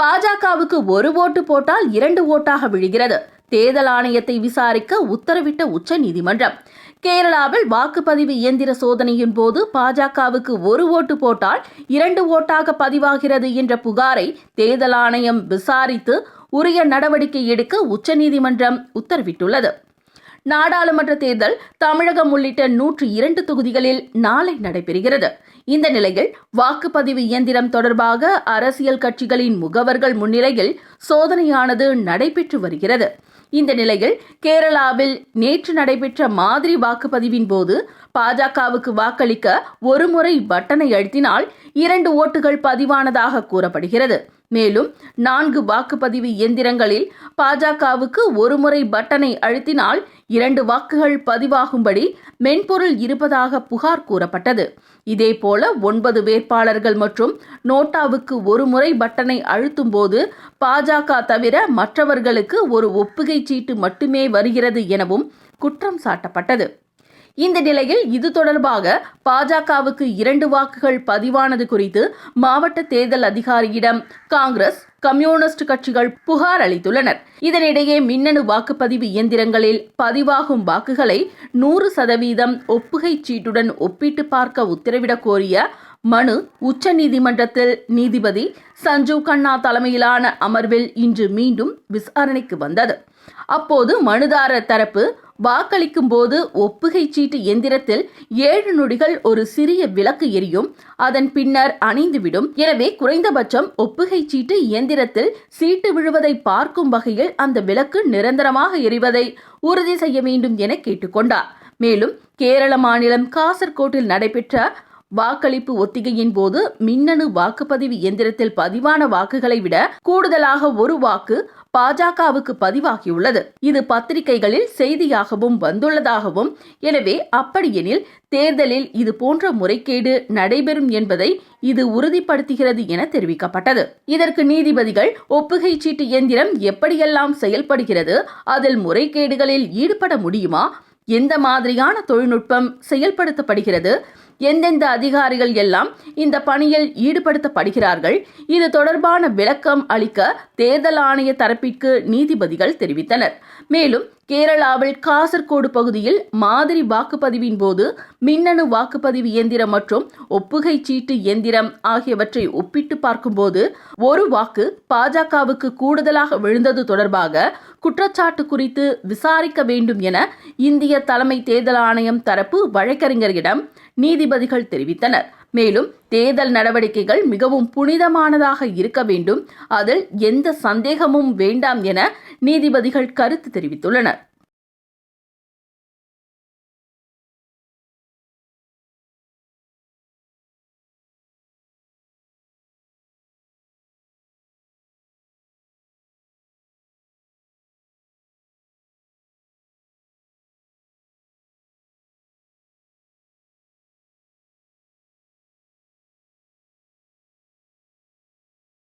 பாஜகவுக்கு ஒரு ஓட்டு போட்டால் இரண்டு ஓட்டாக விழுகிறது. தேர்தல் ஆணையத்தை விசாரிக்க உத்தரவிட்ட உச்சநீதிமன்றம். கேரளாவில் வாக்குப்பதிவு இயந்திர சோதனையின் போது பாஜகவுக்கு ஒரு ஓட்டு போட்டால் இரண்டு ஓட்டாக பதிவாகிறது என்ற புகாரை தேர்தல் ஆணையம் விசாரித்து உரிய நடவடிக்கை எடுக்க உச்சநீதிமன்றம் உத்தரவிட்டுள்ளது. நாடாளுமன்ற தேர்தல் தமிழகம் உள்ளிட்ட நூற்று இரண்டு தொகுதிகளில் நாளை நடைபெறுகிறது. இந்த நிலையில் வாக்குப்பதிவு இயந்திரம் தொடர்பாக அரசியல் கட்சிகளின் முகவர்கள் முன்னிலையில் சோதனையானது நடைபெற்று வருகிறது. இந்த நிலையில் கேரளாவில் நேற்று நடைபெற்ற மாதிரி வாக்குப்பதிவின் போது பாஜகவுக்கு வாக்களிக்க ஒருமுறை பட்டனை அழுத்தினால் இரண்டு ஓட்டுகள் பதிவானதாக கூறப்படுகிறது. மேலும் நான்கு வாக்குப்பதிவு இயந்திரங்களில் பாஜகவுக்கு ஒருமுறை பட்டனை அழுத்தினால் இரண்டு வாக்குகள் பதிவாகும்படி மென்பொருள் இருப்பதாக புகார் கூறப்பட்டது. இதேபோல ஒன்பது வேட்பாளர்கள் மற்றும் நோட்டாவுக்கு ஒரு முறை பட்டனை அழுத்தும் போது பாஜக தவிர மற்றவர்களுக்கு ஒரு ஒப்புகை சீட்டு மட்டுமே வருகிறது எனவும் குற்றம் சாட்டப்பட்டது. இந்த நிலையில் இது தொடர்பாக பாஜகவுக்கு இரண்டு வாக்குகள் பதிவானது குறித்து மாவட்ட தேர்தல் அதிகாரியிடம் காங்கிரஸ் கம்யூனிஸ்ட் கட்சிகள் புகார் அளித்துள்ளனர். இதனிடையே மின்னணு வாக்குப்பதிவு இயந்திரங்களில் பதிவாகும் வாக்குகளை நூறு சதவீதம் ஒப்புகை சீட்டுடன் ஒப்பிட்டு பார்க்க உத்தரவிடக் கோரிய மனு உச்சநீதிமன்றத்தில் நீதிபதி சஞ்சீவ் கண்ணா தலைமையிலான அமர்வில் இன்று மீண்டும் விசாரணைக்கு வந்தது. அப்போது மனுதாரர் தரப்பு வாக்களிக்கும் போது ஒப்புகை சீட்டு எந்திரத்தில் ஏழு நொடிகள் ஒரு சிறிய விளக்கு எரியும். அதன் பின்னர் அணைந்துவிடும். எனவே குறைந்தபட்சம் ஒப்புகை சீட்டு இயந்திரத்தில் சீட்டு விழுவதை பார்க்கும் வகையில் அந்த விளக்கு நிரந்தரமாக எரிவதை உறுதி செய்ய வேண்டும் என கேட்டுக்கொண்டார். மேலும் கேரள மாநிலம் காசர்கோட்டில் நடைபெற்ற வாக்களிப்பு ஒத்திகையின் போது மின்னணு வாக்குப்பதிவு எந்திரத்தில் பதிவான வாக்குகளை விட கூடுதலாக ஒரு வாக்கு பாஜகவுக்கு பதிவாகியுள்ளது. இது பத்திரிகைகளில் செய்தியாகவும் வந்துள்ளதாகவும் எனவே அப்படியெனில் தேர்தலில் இது போன்ற முறைகேடு நடைபெறும் என்பதை இது உறுதிப்படுத்துகிறது என தெரிவிக்கப்பட்டது. இதற்கு நீதிபதிகள் ஒப்புகை சீட்டு இயந்திரம் எப்படியெல்லாம் செயல்படுகிறது அதில் முறைகேடுகளில் ஈடுபட முடியுமா எந்த மாதிரியான தொழில்நுட்பம் செயல்படுத்தப்படுகிறது எந்தெந்த அதிகாரிகள் எல்லாம் இந்த பணியில் ஈடுபடுத்தப்படுகிறார்கள் இது தொடர்பான விளக்கம் அளிக்க தேர்தல் ஆணைய தரப்பிற்கு நீதிபதிகள் தெரிவித்தனர். மேலும் கேரளாவில் காசர்கோடு பகுதியில் மாதிரி வாக்குப்பதிவின் போது மின்னணு வாக்குப்பதிவு இயந்திரம் மற்றும் ஒப்புகை சீட்டு இயந்திரம் ஆகியவற்றை ஒப்பிட்டு பார்க்கும்போது ஒரு வாக்கு பாஜகவுக்கு கூடுதலாக விழுந்தது தொடர்பாக குற்றச்சாட்டு குறித்து விசாரிக்க வேண்டும் என இந்திய தலைமை தேர்தல் ஆணையம் தரப்பு வழக்கறிஞரிடம் நீதிபதிகள் தெரிவித்தனர். மேலும் தேர்தல் நடவடிக்கைகள் மிகவும் புனிதமானதாக இருக்க வேண்டும். அதில் எந்த சந்தேகமும் வேண்டாம் என நீதிபதிகள் கருத்து தெரிவித்துள்ளனர்.